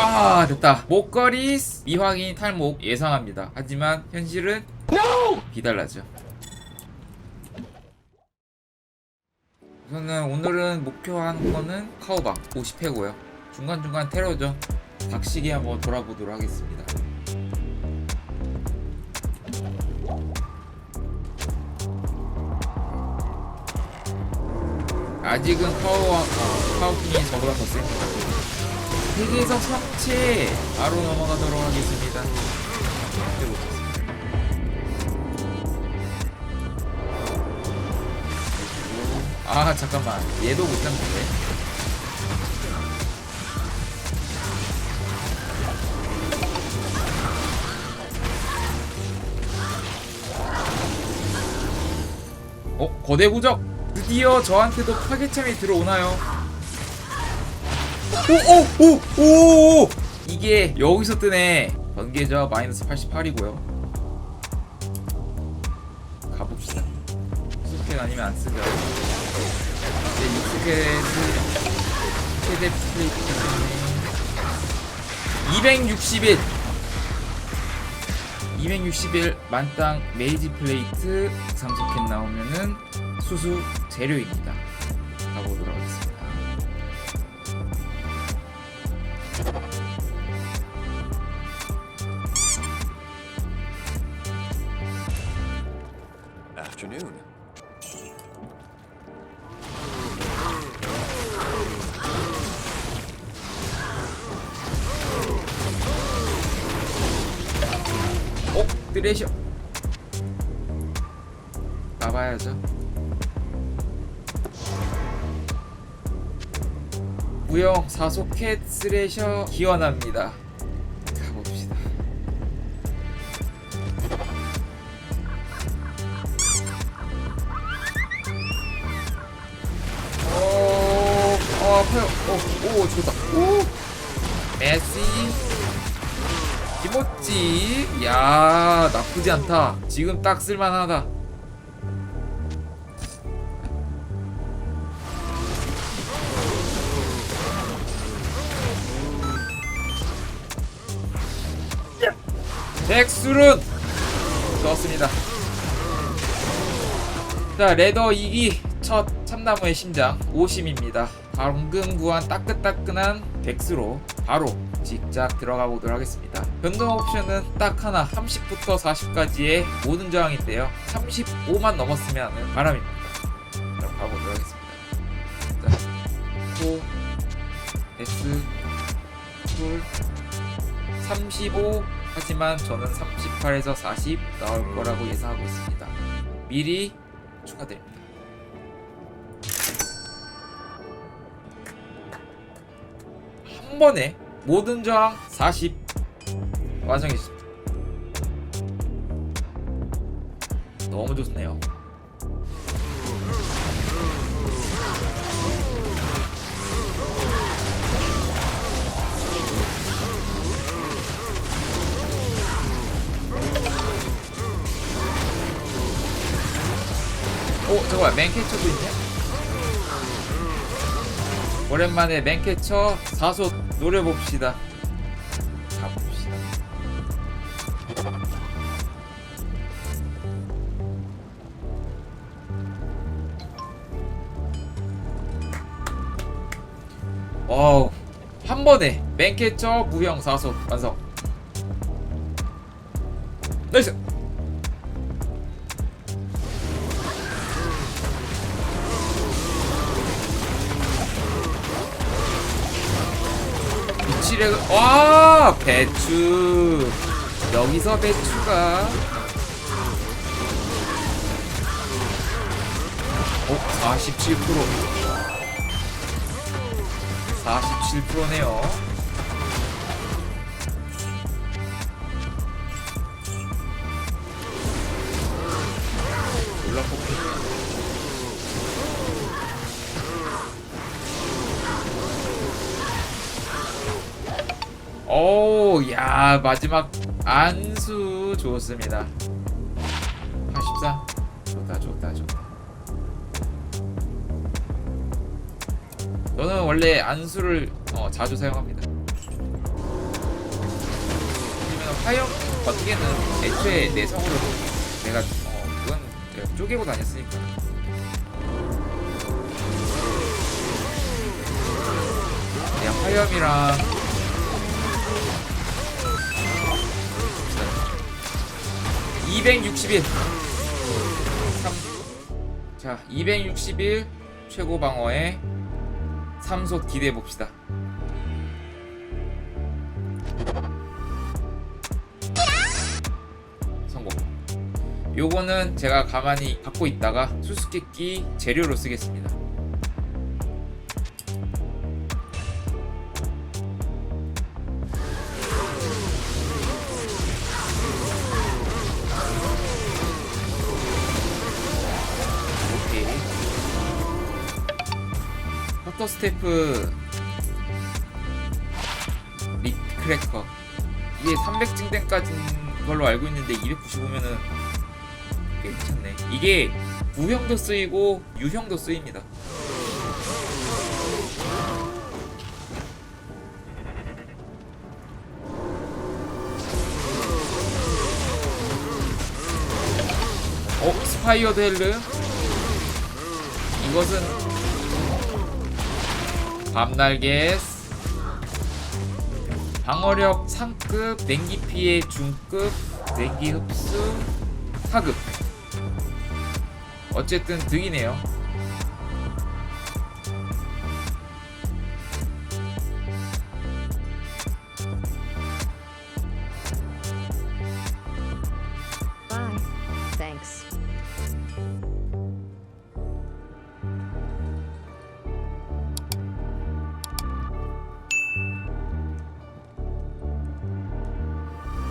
아 됐다. 목걸이 미확인 탈목 예상합니다. 하지만 현실은 비달라져. 우선은 오늘은 목표한 거는 카우바 50회고요. 중간중간 테러죠. 닥시게 한번 돌아보도록 하겠습니다. 아직은 카우와 어, 카우킹이 저보다 더 셉니다 세계에서 성체 바로 넘어가도록 하겠습니다. 아 잠깐만 얘도 못했는데 어? 거대 부적 드디어 저한테도 파괴참이 들어오나요? 오 오 오 오 이게 여기서 뜨네. 번개저 마이너스 88이고요. 가봅시다. 익숙해 아니면 안 쓰죠? 이제 익숙해는 최대 플레이트 때문에 261 261 만땅 메이지 플레이트 30캔 나오면은 수수 재료입니다. 가보도록 Afternoon. 어? 드레셔 가봐야죠 무용 사소켓 스레셔 기원합니다 아파요. 어, 오 좋다. 오! 메시. 김모찌 야 나쁘지 않다. 지금 딱 쓸만하다. 백수룬! 좋습니다. 자 레더 2기 첫 참나무의 심장 오심입니다 방금 구한 따끈따끈한 백수로 바로 직접 들어가 보도록 하겠습니다. 변동 옵션은 딱 하나 30부터 40까지의 모든 저항인데요. 35만 넘었으면 하는 바람입니다. 그럼 가보도록 하겠습니다. 자, 호, S, 툴, 35 하지만 저는 38에서 40 나올 거라고 예상하고 있습니다. 미리 추가됩니다 한 번에 모든 저항 40 완성했습니다. 너무 좋네요. 오 잠깐만 맨캐쳐도 있네? 오랜만에 맨캐쳐 사소 노려봅시다. 가봅시다. 와우 한 번에 맨캐쳐 무형 사소 완성. 나이스 미치레 와 배추. 여기서 배추가. 어 47% 47%네요 오, 야, 마지막 안수 좋습니다. 84. 좋다, 좋다, 좋다. 저는 원래 안수를 어, 자주 사용합니다. 화염 어떻게는 애초에 내 성으로 내가 어 그건 내가 쪼개고 다녔으니까 그냥 화염이랑 261 3. 자 261 최고 방어에 3솥 기대해 봅시다. 성공. 요거는 제가 가만히 갖고 있다가 수수께끼 재료로 쓰겠습니다 커터 스태프 립 크래커. 이게 300증대까지 걸로 알고 있는데 295면은 꽤 괜찮네. 이게 구형도 쓰이고 유형도 쓰입니다. 어? 스파이어드 헬르? 이것은 밤날개스 방어력 상급, 냉기 피해 중급, 냉기 흡수 4급. 어쨌든 득이네요